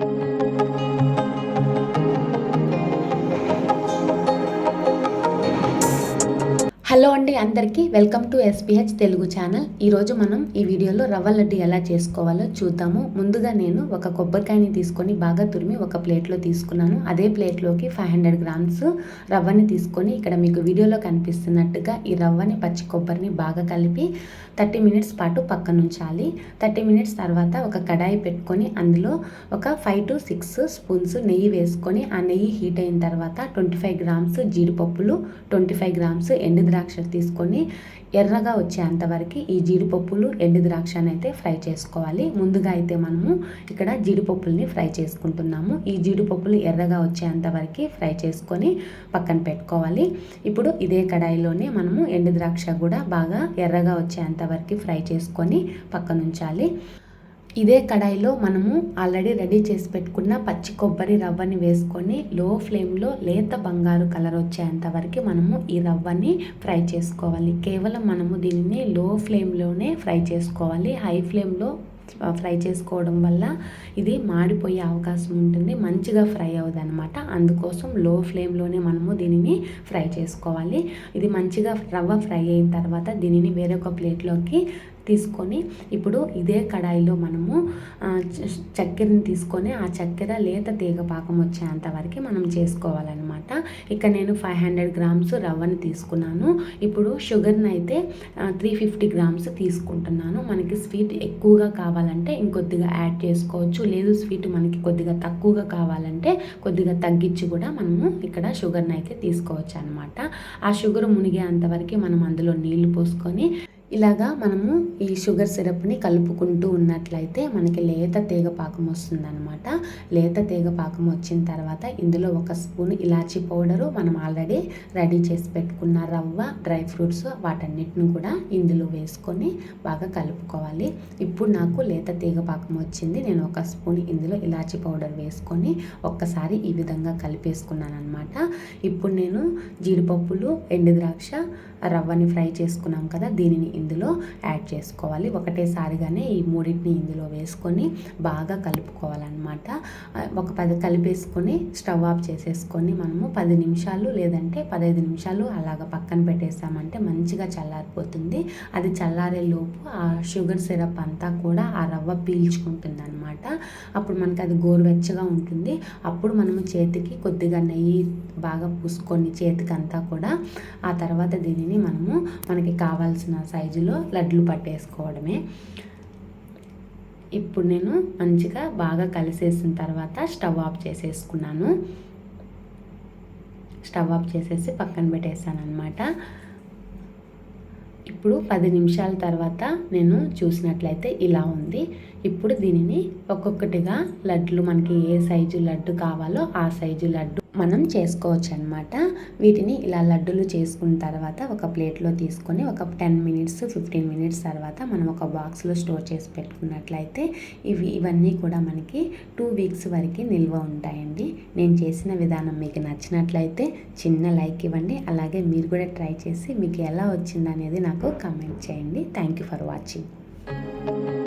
Thank you. Hello అండి అందరికీ welcome to SPH Telugu channel. ఈరోజు మనం ఈ వీడియోలో రవ్వ లడ్డు ఎలా చేసుకోవాలో చూద్దాము. ముందుగా నేను ఒక కొబ్బరికాయని తీసుకొని బాగా తురిమి ఒక ప్లేట్లో తీసుకున్నాను. అదే ప్లేట్లోకి ఫైవ్ హండ్రెడ్ గ్రామ్స్ రవ్వని తీసుకొని ఇక్కడ మీకు వీడియోలో కనిపిస్తున్నట్టుగా ఈ రవ్వని పచ్చి కొబ్బరిని బాగా కలిపి థర్టీ మినిట్స్ పాటు పక్కన ఉంచాలి థర్టీ మినిట్స్ తర్వాత ఒక కడాయి పెట్టుకొని అందులో ఒక ఫైవ్ టు సిక్స్ స్పూన్స్ నెయ్యి వేసుకొని ఆ నెయ్యి హీట్ అయిన తర్వాత ట్వంటీ ఫైవ్ గ్రామ్స్ జీడిపప్పులు ట్వంటీ ఫైవ్ గ్రామ్స్ ఎండు ద్రాక్ష తీసుకొని ఎర్రగా వచ్చేంత వరకు ఈ జీడిపప్పులు ఎండు ద్రాక్షను అయితే ఫ్రై చేసుకోవాలి. ముందుగా అయితే మనము ఇక్కడ జీడిపప్పుల్ని ఫ్రై చేసుకుంటున్నాము. ఈ జీడిపప్పులు ఎర్రగా వచ్చేంత వరకు ఫ్రై చేసుకొని పక్కన పెట్టుకోవాలి. ఇప్పుడు ఇదే కడాయిలోనే మనము ఎండు ద్రాక్ష కూడా బాగా ఎర్రగా వచ్చేంత వరకు ఫ్రై చేసుకొని పక్కన ఉంచాలి ఇదే కడాయిలో మనము ఆల్రెడీ రెడీ చేసి పెట్టుకున్న పచ్చి కొబ్బరి రవ్వని వేసుకొని లో ఫ్లేమ్లో లేత బంగారు కలర్ వచ్చేంత వరకు మనము ఈ రవ్వని ఫ్రై చేసుకోవాలి. కేవలం మనము దీనిని లో ఫ్లేమ్లోనే ఫ్రై చేసుకోవాలి. హై ఫ్లేమ్లో ఫ్రై చేసుకోవడం వల్ల ఇది మాడిపోయే అవకాశం ఉంటుంది. మంచిగా ఫ్రై అవ్వదు అనమాట అందుకోసం లో ఫ్లేమ్లోనే మనము దీనిని ఫ్రై చేసుకోవాలి. ఇది మంచిగా రవ్వ ఫ్రై అయిన తర్వాత దీనిని వేరొక ప్లేట్లోకి తీసుకొని ఇప్పుడు ఇదే కడాయిలో మనము చక్కెరని తీసుకొని ఆ చక్కెర లేత తీగ పాకం వచ్చేంత వరకు మనం చేసుకోవాలన్నమాట. ఇక్కడ నేను ఫైవ్ హండ్రెడ్ గ్రామ్స్ రవ్వని తీసుకున్నాను. ఇప్పుడు షుగర్ని అయితే త్రీ ఫిఫ్టీ గ్రామ్స్ తీసుకుంటున్నాను. మనకి స్వీట్ ఎక్కువగా కావాలంటే ఇంకొద్దిగా యాడ్ చేసుకోవచ్చు. లేదు స్వీట్ మనకి కొద్దిగా తక్కువగా కావాలంటే కొద్దిగా తగ్గించి కూడా మనము ఇక్కడ షుగర్ని అయితే తీసుకోవచ్చు అనమాట ఆ షుగర్ మునిగేంత వరకు మనం అందులో నీళ్ళు పోసుకొని ఇలాగా మనము ఈ షుగర్ సిరప్ని కలుపుకుంటూ ఉన్నట్లయితే మనకి లేత తీగ పాకం వస్తుందన్నమాట. లేత తీగ పాకం వచ్చిన తర్వాత ఇందులో ఒక స్పూన్ ఇలాచీ పౌడరు మనం ఆల్రెడీ రెడీ చేసి పెట్టుకున్న రవ్వ డ్రై ఫ్రూట్స్ వాటన్నిటిని కూడా ఇందులో వేసుకొని బాగా కలుపుకోవాలి. ఇప్పుడు నాకు లేత తీగ పాకం వచ్చింది. నేను ఒక స్పూన్ ఇందులో ఇలాచీ పౌడర్ వేసుకొని ఒక్కసారి ఈ విధంగా కలిపేసుకున్నాను అనమాట ఇప్పుడు నేను జీడిపప్పులు ఎండు ద్రాక్ష రవ్వని ఫ్రై చేసుకున్నాం కదా దీనిని ఇందులో యాడ్ చేసుకోవాలి. ఒకటేసారిగానే ఈ మూడింటిని ఇందులో వేసుకొని బాగా కలుపుకోవాలన్నమాట. ఒక పది కలిపేసుకొని స్టవ్ ఆఫ్ చేసేసుకొని మనము పది నిమిషాలు లేదంటే పదహైదు నిమిషాలు అలాగ పక్కన పెట్టేసామంటే మంచిగా చల్లారిపోతుంది. అది చల్లారే లోపు ఆ షుగర్ సిరప్ అంతా కూడా ఆ రవ్వ పీల్చుకుంటుంది అనమాట అప్పుడు మనకి అది గోరువెచ్చగా ఉంటుంది. అప్పుడు మనము చేతికి కొద్దిగా నెయ్యి బాగా పూసుకొని చేతికి అంతా కూడా ఆ తర్వాత దీనిని మనము మనకి కావాల్సిన సైజ్ సైజులో లడ్లు పట్టేసుకోవడమే. ఇప్పుడు నేను మంచిగా బాగా కలిసేసిన తర్వాత స్టవ్ ఆఫ్ చేసేసుకున్నాను. స్టవ్ ఆఫ్ చేసేసి పక్కన పెట్టేసాను అనమాట ఇప్పుడు పది నిమిషాల తర్వాత నేను చూసినట్లయితే ఇలా ఉంది. ఇప్పుడు దీనిని ఒక్కొక్కటిగా లడ్లు మనకి ఏ సైజు లడ్డు కావాలో ఆ సైజు లడ్డు మనం చేసుకోవచ్చు అనమాట వీటిని ఇలా లడ్డూలు చేసుకున్న తర్వాత ఒక ప్లేట్లో తీసుకొని ఒక టెన్ మినిట్స్ ఫిఫ్టీన్ మినిట్స్ తర్వాత మనం ఒక బాక్స్లో స్టోర్ చేసి పెట్టుకున్నట్లయితే ఇవి ఇవన్నీ కూడా మనకి టూ వీక్స్ వరకు నిల్వ ఉంటాయండి. నేను చేసిన విధానం మీకు నచ్చినట్లయితే చిన్న లైక్ ఇవ్వండి. అలాగే మీరు కూడా ట్రై చేసి మీకు ఎలా వచ్చిందనేది నాకు కమెంట్ చేయండి. Thank you for watching.